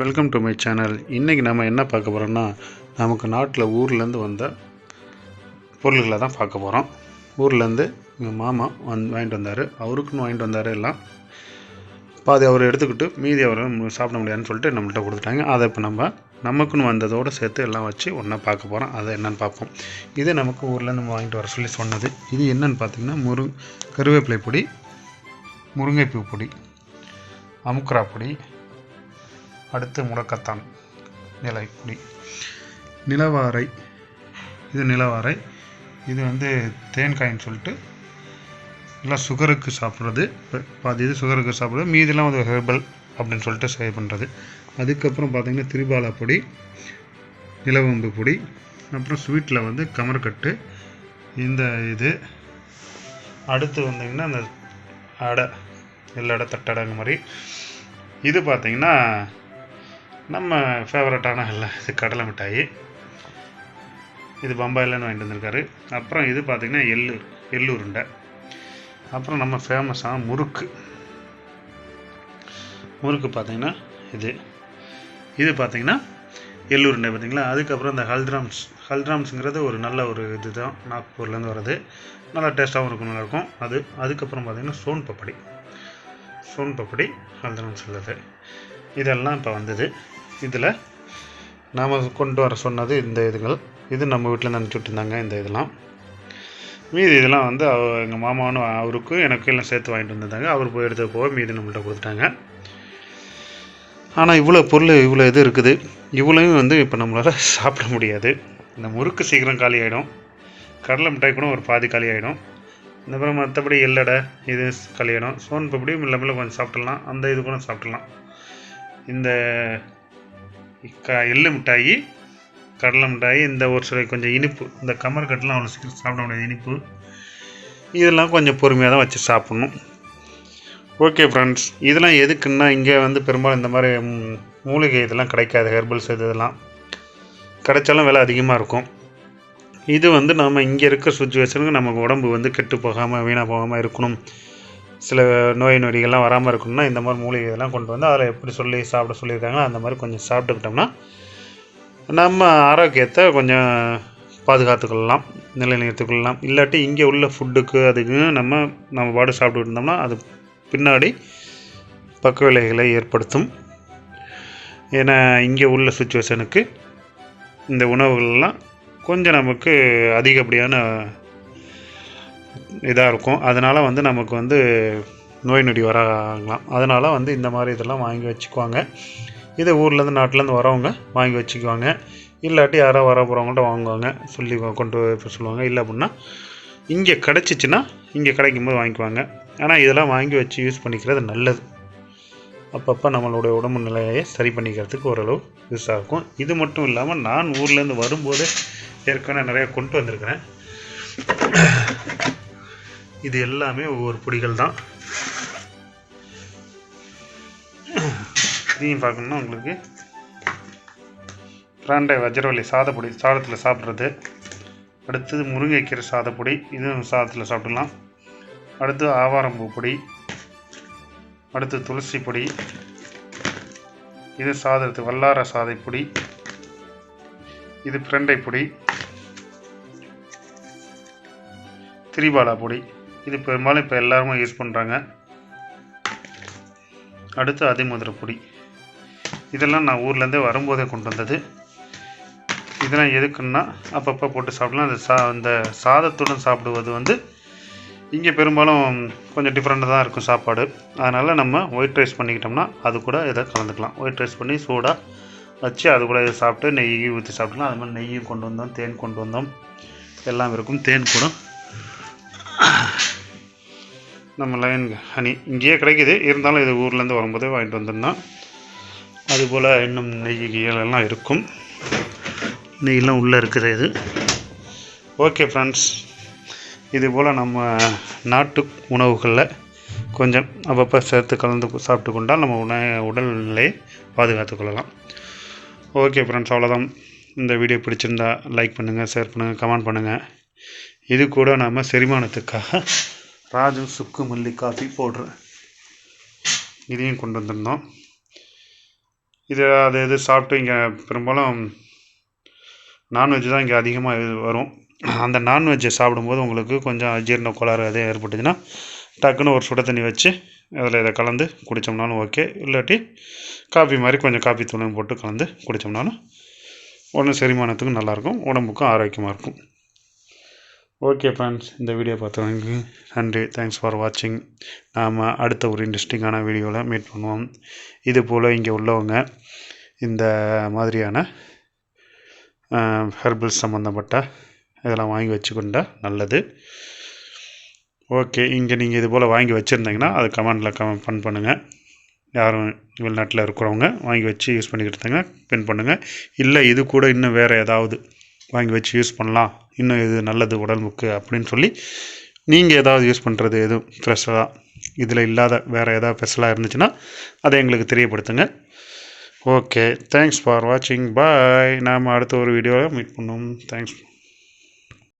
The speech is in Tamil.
Welcome to my channel. இன்றைக்கி நம்ம என்ன பார்க்க போகிறோம்னா நமக்கு நாட்டில் ஊர்லேருந்து வந்த பொருள்களை தான் பார்க்க போகிறோம் ஊர்லேருந்து எங்கள் மாமா வந்து வாங்கிட்டு வந்தார். அவருக்குன்னு வாங்கிட்டு வந்தார் எல்லாம். பாதி அவர் எடுத்துக்கிட்டு மீதி அவர் சாப்பிட முடியாதுன்னு சொல்லிட்டு நம்மள்கிட்ட கொடுத்துட்டாங்க. அதை இப்போ நம்ம நமக்குன்னு வந்ததோடு சேர்த்து எல்லாம் வச்சு ஒன்றா பார்க்க போகிறோம் அதை என்னென்னு பார்ப்போம். இது நமக்கு ஊர்லேருந்து நம்ம வாங்கிட்டு வர சொல்லி சொன்னது. இது என்னென்னு பார்த்தீங்கன்னா முரு கருவேப்பிலை பொடி முருங்கைப்பூ பொடி அமுக்குரா பொடி அடுத்து முடக்கத்தான் நிலை. பொடி நிலவாரை இது நிலவாரை இது வந்து தேன்காயின்னு சொல்லிட்டு எல்லாம் சுகருக்கு சாப்பிட்றது. பாதி இது சுகருக்கு சாப்பிட்றது. மீதிலாம் வந்து ஹெர்பல் அப்படின்னு சொல்லிட்டு சேவ் பண்ணுறது அதுக்கப்புறம் பார்த்திங்கன்னா திரிபாலா பொடி நிலவம்பு பொடி அப்புறம் ஸ்வீட்டில் வந்து கமர்கட்டு இந்த இது. அடுத்து வந்தீங்கன்னா அந்த அடை எல்லடை தட்டடைங்க மாதிரி. இது பார்த்திங்கன்னா நம்ம ஃபேவரட்டான இல்லை இது கடலை மிட்டாய். இது பம்பாயிலன்னு வாங்கிட்டு வந்திருக்காரு. அப்புறம் இது பார்த்திங்கன்னா எள்ளு எள்ளு உருண்டை. அப்புறம் நம்ம ஃபேமஸான முறுக்கு. முறுக்கு பார்த்திங்கன்னா இது. இது பார்த்திங்கன்னா எள்ளு உருண்டை பார்த்திங்களா? அதுக்கப்புறம் இந்த ஹல்திராம்ஸ். ஹல்திராம்ஸுங்கிறது ஒரு நல்ல ஒரு இது தான் நாக்பூர்லேருந்து வர்றது. நல்லா டேஸ்ட்டாகவும் இருக்கும் நல்லாயிருக்கும். அது அதுக்கப்புறம் பார்த்திங்கன்னா சோன் பப்படி. சோன் பப்படி ஹல்திராம்ஸ் உள்ளது. இதெல்லாம் இப்போ வந்தது. இதில் நாம் கொண்டு வர சொன்னது இந்த இதுகள். இது நம்ம வீட்டில் அனுப்பிச்சி இந்த இதெல்லாம். மீதி இதெல்லாம் வந்து அவ எங்கள் மாமாவும் அவருக்கும் எனக்கும் எல்லாம் சேர்த்து வாங்கிட்டு வந்திருந்தாங்க. அவர் போய் எடுத்து போக மீதி நம்மள்ட்ட கொடுத்துட்டாங்க. ஆனால் இவ்வளோ பொருள் இவ்வளோ இது இருக்குது. இவ்வளோவும் வந்து இப்போ நம்மளால் சாப்பிட முடியாது. இந்த முறுக்கு சீக்கிரம் காலி ஆகிடும் கடலை மிட்டாய் கூட ஒரு பாதி காலி ஆகிடும் இந்த அப்புறம் மற்றபடி எல்லடை இது காலி ஆகிடும் சோன் பப்படி இல்லை கொஞ்சம் சாப்பிட்றலாம் அந்த இது கூட சாப்பிட்றலாம் இந்த க எள்ளு மிட்டாயி கடலை மிட்டாயி இந்த ஒரு சில கொஞ்சம் இனிப்பு இந்த கமர்கட்டெலாம் அவ்வளோ சீக்கிரம் சாப்பிட முடியாது இனிப்பு. இதெல்லாம் கொஞ்சம் பொறுமையாக தான் வச்சு சாப்பிட்ணும். ஓகே ஃப்ரெண்ட்ஸ் இதெல்லாம் எதுக்குன்னா இங்கே வந்து பெரும்பாலும் இந்த மாதிரி மூலிகை இதெல்லாம் கிடைக்காது ஹெர்பல்ஸ் இது இதெல்லாம். கிடைச்சாலும் விலை அதிகமாக இருக்கும். இது வந்து நம்ம இங்கே இருக்க சுச்சுவேஷனுக்கு நமக்கு உடம்பு வந்து கெட்டு போகாமல் வீணாக போகாமல் இருக்கணும். சில நோய் நொடிகள்லாம் வராமல் இருக்கணும்னா இந்த மாதிரி மூலிகை இதெல்லாம் கொண்டு வந்து அதில் எப்படி சொல்லி சாப்பிட சொல்லியிருக்காங்களோ அந்த மாதிரி கொஞ்சம் சாப்பிட்டுக்கிட்டோம்னா நம்ம ஆரோக்கியத்தை கொஞ்சம் பாதுகாத்துக்கொள்ளலாம் நிலைநிறுத்திக்கொள்ளலாம். இல்லாட்டி இங்கே உள்ள ஃபுட்டுக்கு அதுக்கு நம்ம நம்ம பாடு சாப்பிட்டுட்டு இருந்தோம்னா அது பின்னாடி பக்க விலைகளை ஏற்படுத்தும். ஏன்னா இங்கே உள்ள சுச்சுவேஷனுக்கு இந்த உணவுகள்லாம் கொஞ்சம் நமக்கு அதிகப்படியான இதாக இருக்கும். அதனால் வந்து நமக்கு வந்து நோய் நொடி வராங்களாம். அதனால் வந்து இந்த மாதிரி இதெல்லாம் வாங்கி வச்சுக்குவாங்க. இதை ஊர்லேருந்து நாட்டிலேருந்து வரவங்க வாங்கி வச்சுக்குவாங்க. இல்லாட்டி யாரோ வர போகிறவங்கள்ட்ட வாங்குவாங்க. சொல்லி கொண்டு சொல்லுவாங்க. இல்லை அப்படின்னா இங்கே கிடச்சிச்சின்னா இங்கே கிடைக்கும் போது வாங்கிக்குவாங்க. ஆனால் இதெல்லாம் வாங்கி வச்சு யூஸ் பண்ணிக்கிறது நல்லது. அப்பப்போ நம்மளுடைய உடம்பு நிலையை சரி பண்ணிக்கிறதுக்கு ஓரளவு யூஸ் இருக்கும். இது மட்டும் இல்லாமல் நான் ஊர்லேருந்து வரும்போது ஏற்கனவே நிறையா கொண்டு வந்திருக்கிறேன். இது எல்லாமே ஒவ்வொரு பொடிகள் தான் இதையும் பார்க்கணுன்னா உங்களுக்கு பிராண்டை வஜ்ரவள்ளி சாதப்பொடி சாதத்தில் சாப்பிட்றது. அடுத்தது முருங்கைக்கீரை சாதப்பொடி இதுவும் சாதத்தில் சாப்பிடலாம். அடுத்து ஆவாரம்பூ பொடி அடுத்து துளசி பொடி இது சாதத்து வல்லார சாதை பொடி இது பிரண்டை பொடி திரிபாலா பொடி. இது பெரும்பாலும் இப்போ எல்லாருமே யூஸ் பண்ணுறாங்க அடுத்து அதிமுதிரை பொடி. இதெல்லாம் நான் ஊர்லேருந்தே வரும்போதே கொண்டு வந்தது. இதெல்லாம் எதுக்குன்னா அப்பப்போ போட்டு சாப்பிடலாம். அந்த சா அந்த சாதத்துடன் சாப்பிடுவது வந்து இங்கே பெரும்பாலும் கொஞ்சம் டிஃப்ரெண்ட்டாக தான் இருக்கும் சாப்பாடு. அதனால் நம்ம ஒயிட் ரைஸ் பண்ணிக்கிட்டோம்னா அது கூட இதை கலந்துக்கலாம். ஒயிட் ரைஸ் பண்ணி சூடாக வச்சு அது கூட இதை சாப்பிட்டு நெய் ஊற்றி சாப்பிடலாம். அது மாதிரி நெய்யும் கொண்டு வந்தோம் தேன் கொண்டு வந்தோம். எல்லாம் இருக்கும். தேன் கூட நம்ம லைன் ஹனி இங்கேயே கிடைக்குது. இருந்தாலும் இது ஊர்லேருந்து வரும்போதே வாங்கிட்டு வந்திருந்தான் அதுபோல் இன்னும் நெய் கீழெல்லாம் இருக்கும். நெய்யெல்லாம் உள்ளே இருக்குது இது. ஓகே ஃப்ரெண்ட்ஸ் இது போல் நம்ம நாட்டு உணவுகளில் கொஞ்சம் அப்பப்போ சேர்த்து கலந்து சாப்பிட்டு கொண்டால் நம்ம உண உடல்நிலையை பாதுகாத்து கொள்ளலாம். ஓகே ஃப்ரெண்ட்ஸ் அவ்வளோதான் இந்த வீடியோ பிடிச்சிருந்தா லைக் பண்ணுங்கள் ஷேர் பண்ணுங்கள் கமெண்ட் பண்ணுங்கள் இது கூட நாம் செரிமானத்துக்காக ராஜு சுக்கு மல்லி காஃபி பவுட்ரு இதையும் கொண்டு வந்திருந்தோம். இது அது இது சாப்பிட்டு இங்கே பெரும்பாலும் நான்வெஜ் தான் இங்கே அதிகமாக வரும். அந்த நான்வெஜ்ஜை சாப்பிடும்போது உங்களுக்கு கொஞ்சம் அஜீரண கோளாறு அதே ஏற்பட்டுச்சுன்னா டக்குன்னு ஒரு சுட தண்ணி வச்சு அதில் இதை கலந்து குடித்தோம்னாலும் ஓகே இல்லாட்டி காஃபி மாதிரி கொஞ்சம் காஃபி தூளும் போட்டு கலந்து குடித்தோம்னாலும் ஒன்றும் செரிமானத்துக்கும் நல்லாயிருக்கும் உடம்புக்கும் ஆரோக்கியமாக இருக்கும். ஓகே ஃப்ரெண்ட்ஸ் இந்த வீடியோ பார்த்தவங்களுக்கு நன்றி. தேங்க்ஸ் ஃபார் வாட்சிங் நாம் அடுத்த ஒரு இன்ட்ரெஸ்டிங்கான வீடியோவில் மீட் பண்ணுவோம். இது போல் இங்கே உள்ளவங்க இந்த மாதிரியான ஹெர்பல்ஸ் சம்மந்தப்பட்ட இதெல்லாம் வாங்கி வச்சுக்கொண்டா நல்லது. ஓகே இங்கே நீங்கள் இது போல் வாங்கி வச்சுருந்தீங்கன்னா அது கமெண்டில் கமெண்ட் பண் பண்ணுங்கள் யாரும் வெளிநாட்டில் இருக்கிறவங்க வாங்கி வச்சு யூஸ் பண்ணிக்கிட்டு இருந்தாங்க பின் பண்ணுங்கள் இல்லை இது கூட இன்னும் வேறு ஏதாவது வாங்கி வச்சு யூஸ் பண்ணலாம். இன்னும் இது நல்லது உடம்புக்கு அப்படின்னு சொல்லி நீங்கள் ஏதாவது யூஸ் பண்ணுறது எதுவும் ஸ்பெஷலாக இதில் இல்லாத வேறு ஏதாவது ஸ்பெஷலாக இருந்துச்சுன்னா அதை எங்களுக்கு தெரியப்படுத்துங்க. ஓகே தேங்க்ஸ் ஃபார் வாட்சிங் பாய் நாம் அடுத்த ஒரு வீடியோவில் மீட் பண்ணுவோம். தேங்க்ஸ்